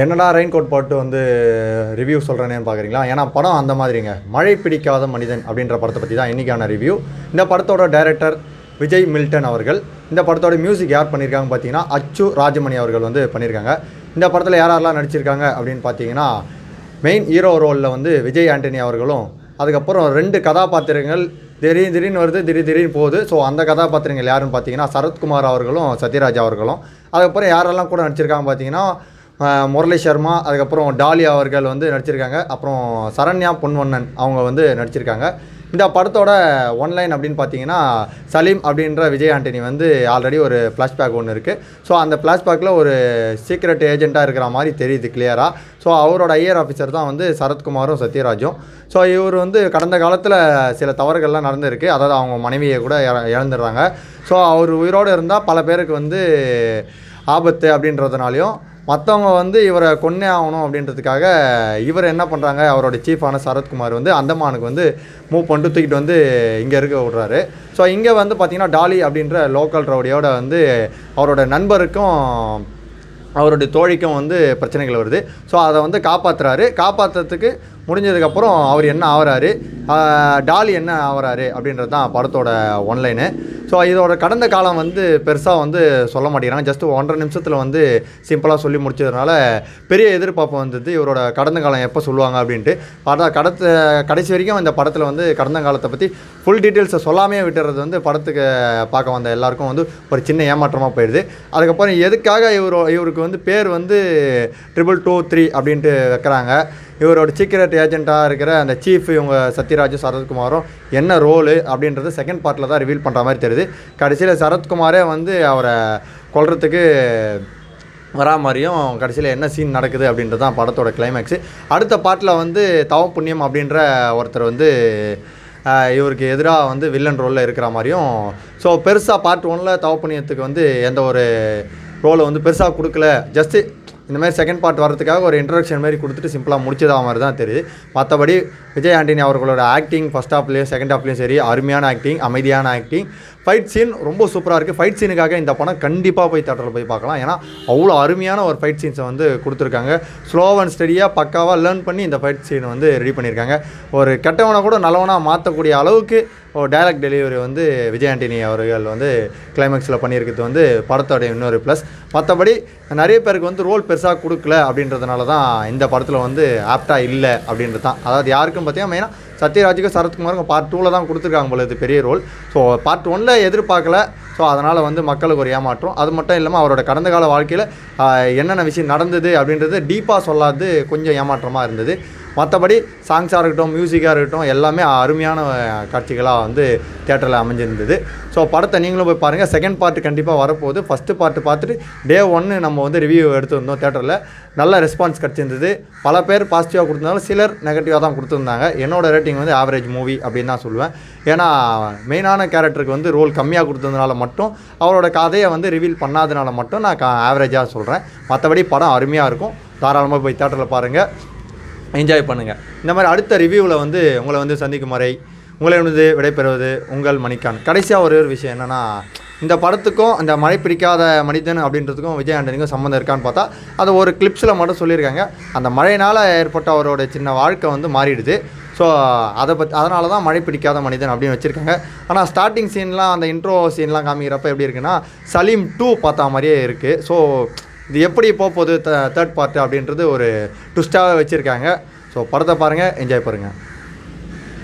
என்னடா rain coat போட்டு வந்து ரிவ்யூ சொல்கிறேன்னு பார்க்குறீங்களா ஏன்னா படம் அந்த மாதிரிங்க. மழை பிடிக்காத மனிதன் அப்படின்ற படத்தை பற்றி தான் இன்றைக்கான ரிவ்யூ இந்த படத்தோட டைரக்டர் விஜய் மில்டன் அவர்கள் இந்த படத்தோட மியூசிக் யார் பண்ணியிருக்காங்க பார்த்தீங்கன்னா அச்சு ராஜமணி அவர்கள் வந்து பண்ணியிருக்காங்க இந்த படத்தில் யார் யாரெல்லாம் நடிச்சிருக்காங்க அப்படின்னு பார்த்தீங்கன்னா மெயின் ஹீரோ ரோலில் வந்து விஜய் ஆண்டனி அவர்களும் அதுக்கப்புறம் ரெண்டு கதாபாத்திரங்கள் திடீர் திடீர்னு வருது திடீர் திடீர்னு போகுது. ஸோ அந்த கதாபாத்திரங்கள் யாருன்னு பார்த்தீங்கன்னா சரத்குமார் அவர்களும் சத்யராஜ் அவர்களும். அதுக்கப்புறம் யாரெல்லாம் கூட நடிச்சிருக்காங்க பார்த்தீங்கன்னா முரளி சர்மா அதுக்கப்புறம் டாலி அவர்கள் வந்து நடிச்சிருக்காங்க. அப்புறம் சரண்யா பொன்வண்ணன் அவங்க வந்து நடிச்சிருக்காங்க. இந்த படத்தோட ஒன்லைன் அப்படின்னு பார்த்தீங்கன்னா சலீம் அப்படின்ற விஜய் ஆண்டனி வந்து ஆல்ரெடி ஒரு ஃப்ளாஷ்பேக் ஒன்று இருக்குது ஸோ அந்த ஃப்ளாஷ்பேக்கில் ஒரு சீக்ரெட் ஏஜெண்ட்டாக இருக்கிற மாதிரி தெரியுது கிளியராக ஸோ அவரோட ஐஆர் ஆஃபீஸர் தான் வந்து சரத்குமாரும் சத்யராஜும். ஸோ இவர் வந்து கடந்த காலத்தில் சில தவறுகள்லாம் நடந்திருக்கு. அதாவது அவங்க மனைவியை கூட இற- இழந்துடுறாங்க. ஸோ அவர் உயிரோடு இருந்தால் பல பேருக்கு வந்து ஆபத்து அப்படின்றதுனாலையும் மற்றவங்க வந்து இவரை கொன்னே ஆகணும் அப்படின்றதுக்காக இவர் என்ன பண்ணுறாங்க அவரோட சீஃபான சரத்குமார் வந்து அந்தமானுக்கு வந்து மூவ் பண்ணிட்டு தூக்கிட்டு வந்து இங்கே இருக்க விட்றாரு. ஸோ இங்கே வந்து பார்த்திங்கன்னா டாலி அப்படின்ற லோக்கல் ரவுடியோட வந்து அவரோட நண்பருக்கும் அவருடைய தோழிக்கும் வந்து பிரச்சனைகள் வருது. ஸோ அதை வந்து காப்பாற்றுறாரு காப்பாற்றுறதுக்கு முடிஞ்சதுக்கப்புறம் அவர் என்ன ஆகிறாரு டாலி என்ன ஆகிறாரு அப்படின்றது தான் படத்தோட ஒன்லைனு. ஸோ இதோட கடந்த காலம் வந்து பெருசாக வந்து சொல்ல மாட்டேங்கிறாங்க. ஜஸ்ட் ஒன்றரை நிமிஷத்தில் வந்து சிம்பிளாக சொல்லி முடிச்சதுனால பெரிய எதிர்பார்ப்பு வந்தது. இவரோட கடந்த காலம் எப்போ சொல்லுவாங்க அப்படின்ட்டு. பார்த்தா கடத்த கடைசி வரைக்கும் இந்த படத்தில் வந்து கடந்த காலத்தை பற்றி ஃபுல் டீட்டெயில்ஸை சொல்லாமே விட்டுறது வந்து படத்துக்கு பார்க்க வந்த எல்லாருக்கும் வந்து ஒரு சின்ன ஏமாற்றமாக போயிடுது. அதுக்கப்புறம் எதுக்காக இவரோ இவருக்கு வந்து பேர் வந்து ட்ரிபிள் டூ த்ரீ அப்படின்ட்டு வைக்கிறாங்க. இவரோட சீக்ரெட் ஏஜென்ட்டாக இருக்கிற அந்த சீஃப் இவங்க சத்யராஜும் சரத்குமாரும் என்ன ரோலு அப்படின்றது செகண்ட் பார்ட்டில் தான் ரிவீல் பண்ணுற மாதிரி தெரியுது. கடைசியில் சரத்குமாரே வந்து அவரை கொள்றதுக்கு வரா மாதிரியும் கடைசியில் என்ன சீன் நடக்குது அப்படின்றது தான் படத்தோட கிளைமேக்ஸு அடுத்த பாட்டில் வந்து தவ புண்ணியம் அப்படின்ற ஒருத்தர் வந்து இவருக்கு எதிராக வந்து வில்லன் ரோலில் இருக்கிற மாதிரியும் ஸோ பெருசாக பார்ட் ஒனில் தவ புண்ணியத்துக்கு வந்து எந்த ஒரு ரோலை வந்து பெருசாக கொடுக்கல. ஜஸ்ட்டு இந்த மாதிரி செகண்ட் பார்ட் வரதுக்காக ஒரு இன்ட்ரடக்ஷன் மாதிரி கொடுத்துட்டு சிம்பிளாக முடிச்சதா மாதிரி தான் தெரியுது. மற்றபடி விஜய் ஆண்டனி அவர்களோட ஆக்டிங் ஃபஸ்ட் ஹாஃப்லேயும் செகண்ட் ஹாஃப்லேயும் சரி அருமையான ஆக்டிங் அமைதியான ஆக்டிங் ஃபைட் சீன் ரொம்ப சூப்பராக இருக்குது ஃபைட் சீனுக்காக இந்த படம் கண்டிப்பாக போய் தேட்டரில் போய் பார்க்கலாம். ஏன்னா அவ்வளோ அருமையான ஒரு ஃபைட் சீன்ஸை வந்து கொடுத்துருக்காங்க. ஸ்லோ அண்ட் ஸ்டடியாக பக்காவாக லேர்ன் பண்ணி இந்த ஃபைட் சீனை வந்து ரெடி பண்ணியிருக்காங்க. ஒரு கெட்டவனை கூட நல்லவனாக மாற்றக்கூடிய அளவுக்கு ஒரு டைரக்ட் டெலிவரி வந்து விஜய் ஆண்டனி அவர்கள் வந்து கிளைமேக்ஸில் பண்ணியிருக்கிறது வந்து படத்தோடைய இன்னொரு ப்ளஸ் மற்றபடி நிறைய பேருக்கு வந்து ரோல் பெருசாக கொடுக்கல அப்படின்றதுனால தான் இந்த படத்தில் வந்து ஆப்டாக இல்லை அப்படின்றது தான். அதாவது யாருக்கும் பார்த்தீங்கன்னா மெயினாக சத்யராஜுக்கும் சரத்குமாருக்கும் பார்ட் டூவில் தான் கொடுத்துருக்காங்க போல இது பெரிய ரோல் ஸோ பார்ட் ஒனில் எதிர்பார்க்கல. ஸோ அதனால் வந்து மக்களுக்கு ஒரு ஏமாற்றம். அது மட்டும் இல்லாமல் அவரோட கடந்த கால வாழ்க்கையில் என்னென்ன விஷயம் நடந்தது அப்படின்றது டீப்பாக சொல்லாது கொஞ்சம் ஏமாற்றமாக இருந்தது. மற்றபடி சாங்ஸாக இருக்கட்டும் மியூசிக்காக இருக்கட்டும் எல்லாமே அருமையான காட்சிகளாக வந்து தேட்டரில் அமைஞ்சிருந்தது. ஸோ படத்தை நீங்களும் போய் பாருங்கள் செகண்ட் பார்ட்டு கண்டிப்பாக வரப்போகுது. ஃபஸ்ட்டு பார்ட்டு பார்த்துட்டு டே ஒன்று நம்ம வந்து ரிவ்யூ எடுத்துருந்தோம் தேட்டரில் நல்ல ரெஸ்பான்ஸ் கிடச்சிருந்தது. பல பேர் பாசிட்டிவாக கொடுத்துருந்தாலும் சிலர் நெகட்டிவாக தான் கொடுத்துருந்தாங்க. என்னோடய ரேட்டிங் வந்து ஆவரேஜ் மூவி அப்படின்னு தான் சொல்லுவேன். ஏன்னா மெயினான கேரக்டருக்கு வந்து ரோல் கம்மியாக கொடுத்ததுனால மட்டும் அவரோட கதையை வந்து ரிவீல் பண்ணாதனால மட்டும் நான் ஆவரேஜாக சொல்கிறேன் மற்றபடி படம் அருமையாக இருக்கும். தாராளமாக போய் தேட்டரில் பாருங்கள் என்ஜாய் பண்ணுங்கள் இந்த மாதிரி அடுத்த ரிவ்யூவில் வந்து உங்களை வந்து சந்திக்கும் வரை உங்களை வந்து விடைபெறுவது உங்கள் மணிக்கான் கடைசியாக ஒரே ஒரு விஷயம் என்னென்னா இந்த படத்துக்கும் அந்த மழை பிடிக்காத மனிதன் அப்படின்றதுக்கும் விஜய் ஆண்டனிக்கும் சம்மந்தம் இருக்கான்னு பார்த்தா அது ஒரு கிளிப்ஸில் மட்டும் சொல்லியிருக்காங்க. அந்த மழையினால் ஏற்பட்ட அவரோட சின்ன வாழ்க்கை வந்து மாறிடுது. ஸோ அதை பற்றி அதனால தான் மழை பிடிக்காத மனிதன் அப்படின்னு வச்சுருக்காங்க. ஆனால் ஸ்டார்டிங் சீன்லாம் அந்த இன்ட்ரோ சீன்லாம் காமிக்கிறப்ப எப்படி இருக்குன்னா சலீம் டூ பார்த்தா மாதிரியே இருக்குது ஸோ இது எப்படி போக போகுது தேர்ட் பார்ட்டு அப்படின்றது ஒரு ட்விஸ்ட்டாக வச்சுருக்காங்க. ஸோ படத்தை பாருங்கள் என்ஜாய் பாருங்கள்